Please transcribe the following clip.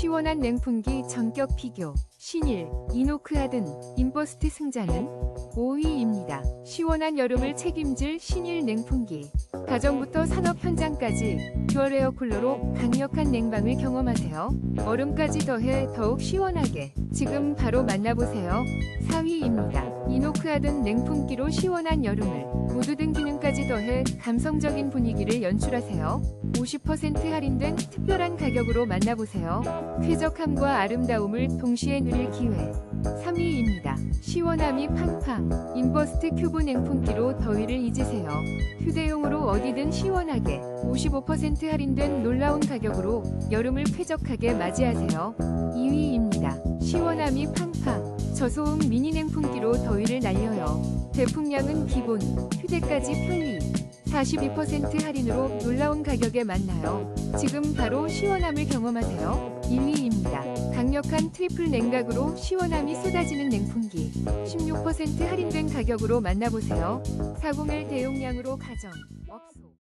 시원한 냉풍기 전격 비교 신일, 이노크하든 인버스트 승자는 5위입니다. 시원한 여름을 책임질 신일 냉풍기 가정부터 산업 현장까지 듀얼 에어 쿨러로 강력한 냉방을 경험하세요. 얼음까지 더해 더욱 시원하게 지금 바로 만나보세요. 4위입니다. 이노 크하든 냉풍기로 시원한 여름을 무드 등 기능까지 더해 감성적인 분위기를 연출하세요. 50% 할인된 특별한 가격으로 만나보세요. 쾌적함과 아름다움을 동시에 누릴 기회. 3위입니다. 시원함이 팡팡. 인버스트 큐브 냉풍기로 더위를 잊으세요. 휴대용으로 어디든 시원하게 55% 할인된 놀라운 가격으로 여름을 쾌적하게 맞이하세요. 2위입니다. 시원함이 팡팡. 저소음 미니 냉풍기로 날려요. 배풍량은 기본, 휴대까지 편리. 42% 할인으로 놀라운 가격에 만나요. 지금 바로 시원함을 경험하세요. 1위입니다. 강력한 트리플 냉각으로 시원함이 쏟아지는 냉풍기. 16% 할인된 가격으로 만나보세요. 401 대용량으로 가정, 업소.